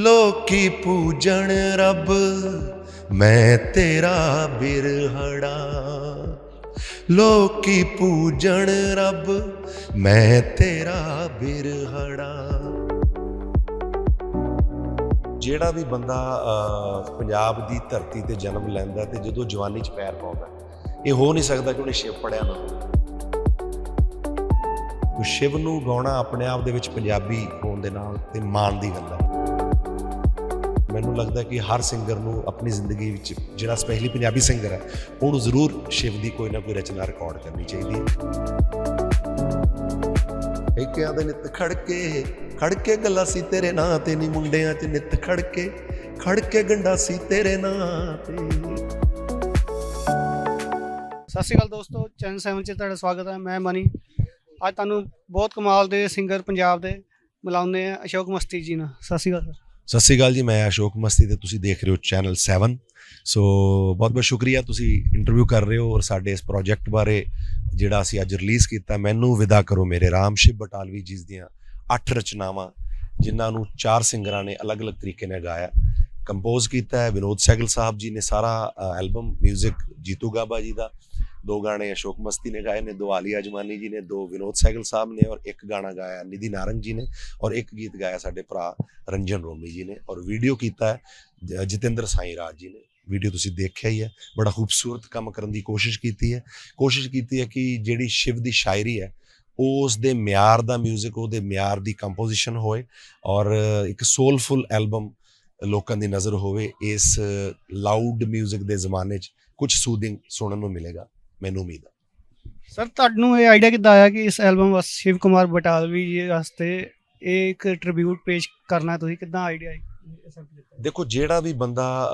ਲੋਕੀ ਪੂਜਣ ਰੱਬ, ਮੈਂ ਤੇਰਾ ਬਿਰਹੜਾ। ਲੋਕੀ ਪੂਜਣ ਰੱਬ, ਮੈਂ ਤੇਰਾ ਬਿਰਹੜਾ। ਜਿਹੜਾ ਵੀ ਬੰਦਾ ਪੰਜਾਬ ਦੀ ਧਰਤੀ ਤੇ ਜਨਮ ਲੈਂਦਾ ਤੇ ਜਦੋਂ ਜਵਾਨੀ 'ਚ ਪੈਰ ਪਾਉਂਦਾ, ਇਹ ਹੋ ਨਹੀਂ ਸਕਦਾ ਕਿ ਉਹਨੇ ਸ਼ਿਵ ਪੜਿਆ ਨਾ ਹੋਵੇ। ਸ਼ਿਵ ਨੂੰ ਗਾਉਣਾ ਆਪਣੇ ਆਪ ਦੇ ਵਿੱਚ ਪੰਜਾਬੀ ਹੋਣ ਦੇ ਨਾਲ ਤੇ ਮਾਣ ਦੀ ਗੱਲ ਹੈ ਮੈਨੂੰ ਲੱਗਦਾ ਕਿ ਹਰ ਸਿੰਗਰ ਨੂੰ ਆਪਣੀ ਜ਼ਿੰਦਗੀ ਵਿੱਚ ਜਿਹੜਾ ਸਪੈਸ਼ਲੀ ਪੰਜਾਬੀ ਸਿੰਗਰ ਹੈ ਉਹਨੂੰ ਜ਼ਰੂਰ ਸ਼ਿਵ ਦੀ ਕੋਈ ਨਾ ਕੋਈ ਰਚਨਾ ਰਿਕਾਰਡ ਕਰਨੀ ਚਾਹੀਦੀ ਹੈ। ਇੱਕਿਆਂ ਦੇ ਨਿੱਤ ਖੜਕੇ ਖੜਕੇ ਗੱਲਾਂ ਸੀ ਤੇਰੇ ਨਾਂ ਤੇ ਨੀ ਮੁੰਡਿਆਂ 'ਚ ਨਿੱਤ ਖੜਕੇ ਖੜਕੇ ਗੰਡਾ ਸੀ ਤੇਰੇ ਨਾਂ ਤੇ। ਸਤਿ ਸ਼੍ਰੀ ਅਕਾਲ ਦੋਸਤੋ ਚੈਨਲ 7 'ਚ ਤੁਹਾਡਾ ਸਵਾਗਤ ਹੈ ਮੈਂ ਮਨੀ। ਅੱਜ ਤੁਹਾਨੂੰ ਬਹੁਤ ਕਮਾਲ ਦੇ ਸਿੰਗਰ ਪੰਜਾਬ ਦੇ ਮਿਲਾਉਂਦੇ ਆ ਅਸ਼ੋਕ ਮਸਤੀ ਜੀ ਨਾਲ। ਸਤਿ ਸ਼੍ਰੀ ਅਕਾਲ ਸਰ। ਸਤਿ ਸ਼੍ਰੀ ਅਕਾਲ ਜੀ, ਮੈਂ ਅਸ਼ੋਕ ਮਸਤੀ ਤੇ ਤੁਸੀਂ ਦੇਖ ਰਹੇ ਹੋ ਚੈਨਲ 7 ਸੋ ਬਹੁਤ ਬਹੁਤ ਸ਼ੁਕਰੀਆ, ਤੁਸੀਂ ਇੰਟਰਵਿਊ ਕਰ ਰਹੇ ਹੋ ਔਰ ਸਾਡੇ ਇਸ ਪ੍ਰੋਜੈਕਟ ਬਾਰੇ ਜਿਹੜਾ ਅਸੀਂ ਅੱਜ ਰਿਲੀਜ਼ ਕੀਤਾ, ਮੈਨੂੰ ਵਿਦਾ ਕਰੋ ਮੇਰੇ ਰਾਮ ਸ਼ਿਵ ਬਟਾਲਵੀ ਜੀ ਦੀਆਂ ਅੱਠ ਰਚਨਾਵਾਂ, ਜਿਨ੍ਹਾਂ ਨੂੰ ਚਾਰ ਸਿੰਗਰਾਂ ਨੇ ਅਲੱਗ-ਅਲੱਗ ਤਰੀਕੇ ਨਾਲ ਗਾਇਆ ਕੰਪੋਜ਼ ਕੀਤਾ ਹੈ। ਵਿਨੋਦ ਸੈਗਲ ਸਾਹਿਬ ਜੀ ਨੇ ਸਾਰਾ ਐਲਬਮ 뮤직 ਜੀਤੂ ਗਾਬਾ ਜੀ ਦਾ। ਦੋ ਗਾਣੇ ਅਸ਼ੋਕ ਮਸਤੀ ਨੇ ਗਾਏ ਨੇ ਦੋ ਆਲੀਆ ਜਮਾਨੀ ਜੀ ਨੇ ਦੋ ਵਿਨੋਦ ਸਹਿਗਲ ਸਾਹਿਬ ਨੇ ਔਰ ਇੱਕ ਗਾਣਾ ਗਾਇਆ ਨਿਧੀ ਨਾਰੰਗ ਜੀ ਨੇ ਔਰ ਇੱਕ ਗੀਤ ਗਾਇਆ ਸਾਡੇ ਭਰਾ ਰੰਜਨ ਰੋਮੀ ਜੀ ਨੇ ਔਰ ਵੀਡੀਓ ਕੀਤਾ ਹੈ ਜ- ਜਤਿੰਦਰ ਸਾਈ ਰਾਜ ਜੀ ਨੇ ਵੀਡੀਓ ਤੁਸੀਂ ਦੇਖਿਆ ਹੀ ਹੈ ਬੜਾ ਖੂਬਸੂਰਤ ਕੰਮ ਕਰਨ ਦੀ ਕੋਸ਼ਿਸ਼ ਕੀਤੀ ਹੈ ਕੋਸ਼ਿਸ਼ ਕੀਤੀ ਹੈ ਕਿ ਜਿਹੜੀ ਸ਼ਿਵ ਦੀ ਸ਼ਾਇਰੀ ਹੈ ਉਸ ਦੇ ਮਿਆਰ ਦਾ 뮤직 ਉਹਦੇ ਮਿਆਰ ਦੀ ਕੰਪੋਜੀਸ਼ਨ ਹੋਏ ਔਰ ਇੱਕ ਸੋਲਫੁਲ ਐਲਬਮ ਲੋਕਾਂ ਦੀ ਨਜ਼ਰ ਹੋਵੇ ਇਸ ਲਾਊਡ 뮤직 ਦੇ ਜ਼ਮਾਨੇ 'ਚ ਕੁਝ ਸੂਦਿੰਗ ਸੁਣਨ ਨੂੰ ਮਿਲੇਗਾ ਮੈਨੂੰ ਉਮੀਦ ਹੈ ਸਰ ਤੁਹਾਨੂੰ ਇਹ ਆਈਡੀਆ ਕਿੱਦਾਂ ਆਇਆ ਕਿ ਇਸ ਐਲਬਮ ਵਾਸਤੇ ਸ਼ਿਵ ਕੁਮਾਰ ਬਟਾਲਵੀ ਜੀ ਵਾਸਤੇ ਇਹ ਇੱਕ ਟ੍ਰਿਬਿਊਟ ਪੇਸ਼ ਕਰਨਾ ਤੁਸੀਂ ਕਿੱਦਾਂ ਆਈਡੀਆ ਦੇਖੋ ਜਿਹੜਾ ਵੀ ਬੰਦਾ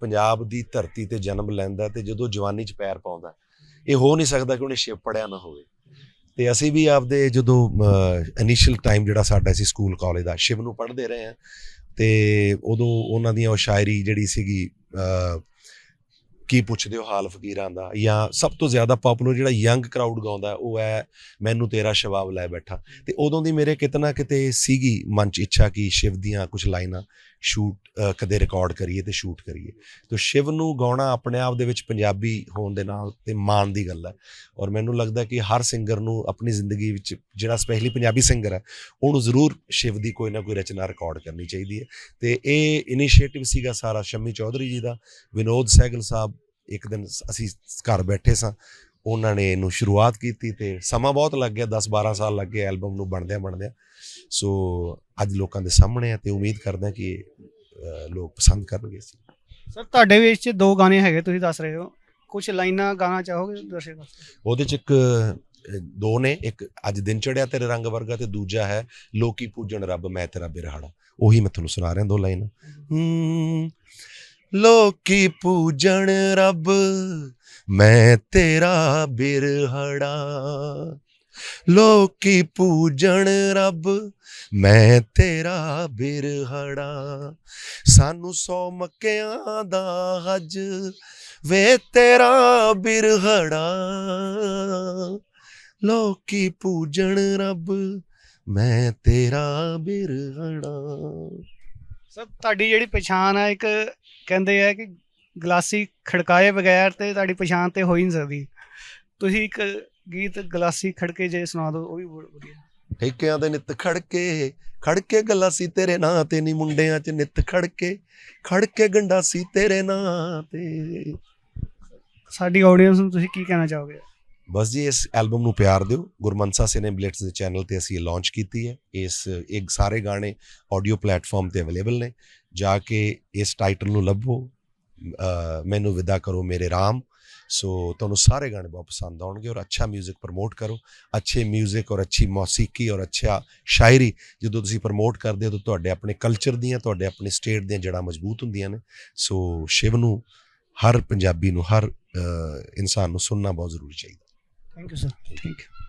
ਪੰਜਾਬ ਦੀ ਧਰਤੀ ਤੇ ਜਨਮ ਲੈਂਦਾ ਤੇ ਜਦੋਂ ਜਵਾਨੀ 'ਚ ਪੈਰ ਪਾਉਂਦਾ ਇਹ ਹੋ ਨਹੀਂ ਸਕਦਾ ਕਿ ਉਹਨੇ ਸ਼ਿਵ ਪੜਿਆ ਨਾ ਹੋਵੇ। ਤੇ ਅਸੀਂ ਵੀ ਆਪਦੇ ਜਦੋਂ ਇਨੀਸ਼ੀਅਲ ਟਾਈਮ ਜਿਹੜਾ ਸਾਡਾ ਸੀ ਸਕੂਲ ਕਾਲਜ ਦਾ ਸ਼ਿਵ ਨੂੰ ਪੜ੍ਹਦੇ ਰਹੇ ਹਾਂ। ਤੇ ਉਦੋਂ ਉਹਨਾਂ ਦੀਆਂ ਉਹ ਸ਼ਾਇਰੀ ਜਿਹੜੀ ਸੀਗੀ ਕੀ ਪੁੱਛਦੇ ਹੋ ਹਾਲ ਫਕੀਰਾਂ ਦਾ? ਜਾਂ ਸਭ ਤੋਂ ਜ਼ਿਆਦਾ ਪਪੂਲਰ ਜਿਹੜਾ ਯੰਗ ਕਰਾਊਡ ਗਾਉਂਦਾ ਉਹ ਹੈ, ਮੈਨੂੰ ਤੇਰਾ ਸ਼ਬਾਬ ਲੈ ਬੈਠਾ। ਤੇ ਉਦੋਂ ਦੀ ਮੇਰੇ ਕਿਤਨਾ ਕਿਤੇ ਸੀਗੀ ਮਨ ਚ ਇੱਛਾ ਕਿ ਸ਼ਿਵ ਦੀਆਂ ਕੁਝ ਲਾਈਨਾਂ ਸ਼ੂਟ ਕਦੇ ਰਿਕਾਰਡ ਕਰੀਏ ਤੇ ਸ਼ੂਟ ਕਰੀਏ। ਤੇ ਸ਼ਿਵ ਨੂੰ ਗਾਉਣਾ ਆਪਣੇ ਆਪ ਦੇ ਵਿੱਚ ਪੰਜਾਬੀ ਹੋਣ ਦੇ ਨਾਲ ਤੇ ਮਾਣ ਦੀ ਗੱਲ ਹੈ। ਔਰ ਮੈਨੂੰ ਲੱਗਦਾ ਕਿ ਹਰ ਸਿੰਗਰ ਨੂੰ ਆਪਣੀ ਜ਼ਿੰਦਗੀ ਵਿੱਚ ਜਿਹੜਾ ਸਪੈਸ਼ਲੀ ਪੰਜਾਬੀ ਸਿੰਗਰ ਹੈ, ਉਹਨੂੰ ਜ਼ਰੂਰ ਸ਼ਿਵ ਦੀ ਕੋਈ ਨਾ ਕੋਈ ਰਚਨਾ ਰਿਕਾਰਡ ਕਰਨੀ ਚਾਹੀਦੀ ਹੈ। ਤੇ ਇਹ ਇਨੀਸ਼ੀਏਟਿਵ ਸੀਗਾ ਸਾਰਾ ਸ਼ਮੀ ਚੌਧਰੀ ਜੀ ਦਾ, ਵਿਨੋਦ ਸੈਗਲ ਸਾਹਿਬ ਇੱਕ ਦਿਨ ਅਸੀਂ ਘਰ ਬੈਠੇ ਸਾਂ। ਉਹਨਾਂ ਨੇ ਇਹਨੂੰ ਸ਼ੁਰੂਆਤ ਕੀਤੀ ਤੇ ਸਮਾਂ ਬਹੁਤ ਲੱਗ ਗਿਆ 10 12 ਸਾਲ ਲੱਗ ਗਏ ਐਲਬਮ ਨੂੰ ਬਣਦਿਆਂ ਬਣਦਿਆਂ। ਸੋ ਅੱਜ ਲੋਕਾਂ ਦੇ ਸਾਹਮਣੇ ਆ ਤੇ ਉਮੀਦ ਕਰਦਾ ਕਿ ਲੋਕ ਪਸੰਦ ਕਰਨਗੇ ਸੀ ਸਰ ਤੁਹਾਡੇ ਵਿੱਚ ਦੋ ਗਾਣੇ ਹੈਗੇ ਤੁਸੀਂ ਦੱਸ ਰਹੇ ਹੋ। ਕੁਝ ਲਾਈਨਾਂ ਗਾਣਾ ਚਾਹੋਗੇ ਦਰਸ਼ਕ ਉਹਦੇ ਚ ਇੱਕ ਦੋ ਨੇ ਇੱਕ ਅੱਜ ਦਿਨ ਚੜਿਆ ਤੇਰੇ ਰੰਗ ਵਰਗਾ ਤੇ ਦੂਜਾ ਹੈ ਲੋਕੀ ਪੂਜਣ ਰੱਬ ਮੈਂ ਤੇਰਾ ਬਿਰਹਾੜਾ ਉਹੀ ਮੈਂ ਤੁਹਾਨੂੰ ਸੁਣਾ ਰਿਹਾ ਦੋ ਲਾਈਨ। ਹੂੰ ਲੋਕੀ ਪੂਜਣ ਰੱਬ, ਮੈਂ ਤੇਰਾ ਬਿਰਹੜਾ ਲੋਕੀ ਪੂਜਣ ਰੱਬ, ਮੈਂ ਤੇਰਾ ਬਿਰਹੜਾ ਸਾਨੂੰ ਸੌ ਮੱਕਿਆਂ ਦਾ ਹਜ, ਵੇ ਤੇਰਾ ਬਿਰਹੜਾ ਲੋਕੀ ਪੂਜਣ ਰੱਬ, ਮੈਂ ਤੇਰਾ ਬਿਰਹੜਾ ਸਰ ਤੁਹਾਡੀ ਜਿਹੜੀ ਪਛਾਣ ਹੈ ਇੱਕ ਕਹਿੰਦੇ ਆ ਕਿ ਗਲਾਸੀ ਖੜਕਾਏ ਬਗੈਰ ਤੇ ਤੁਹਾਡੀ ਪਛਾਣ ਤੇ ਹੋ ਹੀ ਨਹੀਂ ਸਕਦੀ। ਤੁਸੀਂ ਇੱਕ ਗੀਤ ਗਲਾਸੀ ਖੜਕੇ ਜੇ ਸੁਣਾ ਦਿਓ ਉਹ ਵੀ ਬਹੁਤ ਵਧੀਆ। ਠੇਕਿਆਂ ਦੇ ਨਿੱਤ ਖੜਕੇ ਖੜਕੇ ਗੱਲਾਂ ਸੀ ਤੇਰੇ ਨਾਂ ਤੇ ਨੀ ਮੁੰਡਿਆਂ 'ਚ ਨਿੱਤ ਖੜਕੇ ਖੜਕੇ ਗੰਡਾ ਸੀ ਤੇਰੇ ਨਾਂ ਤੇ। ਸਾਡੀ ਆਡੀਅנס ਨੂੰ ਤੁਸੀਂ ਕੀ ਕਹਿਣਾ ਚਾਹੋਗੇ? ਬਸ ਜੀ ਇਸ ਐਲਬਮ ਨੂੰ ਪਿਆਰ ਦਿਓ ਗੁਰਮਨਸਾ ਸਿਨੇਬਲਿਟਸ ਦੇ ਚੈਨਲ ਤੇ ਅਸੀਂ ਇਹ ਲਾਂਚ ਕੀਤੀ ਹੈ ਇਸ ਇੱਕ ਸਾਰੇ ਗਾਣੇ ਆਡੀਓ ਪਲੇਟਫਾਰਮ ਤੇ ਅਵੇਲੇਬਲ ਨੇ ਜਾ ਕੇ ਇਸ ਟਾਈਟਲ ਨੂੰ ਲੱਭੋ ਅਹ ਮੈਨੂੰ ਵਿਦਾ ਕਰੋ ਮੇਰੇ ਰਾਮ ਸੋ ਤੁਹਾਨੂੰ ਸਾਰੇ ਗਾਣੇ ਬਹੁਤ ਪਸੰਦ ਆਉਣਗੇ ਔਰ ਅੱਛਾ 뮤직 ਪ੍ਰਮੋਟ ਕਰੋ ਅੱਛੇ 뮤직 ਔਰ ਅੱਛੀ ਮੌਸੀਕੀ ਔਰ ਅੱਛਾ ਸ਼ਾਇਰੀ ਜਦੋਂ ਤੁਸੀਂ ਪ੍ਰਮੋਟ ਕਰਦੇ ਹੋ ਤਾਂ ਤੁਹਾਡੇ ਆਪਣੇ ਕਲਚਰ ਦੀਆਂ ਤੁਹਾਡੇ ਆਪਣੇ ਸਟੇਟ ਦੀਆਂ ਜੜ੍ਹਾਂ ਮਜ਼ਬੂਤ ਹੁੰਦੀਆਂ ਨੇ ਸੋ ਸ਼ਿਵ ਨੂੰ ਹਰ ਪੰਜਾਬੀ ਨੂੰ ਹਰ ਅਹ, ਇਨਸਾਨ ਨੂੰ ਸੁਣਨਾ ਬਹੁਤ ਜ਼ਰੂਰੀ ਚਾਹੀਦਾ Thank you, sir. Thank you.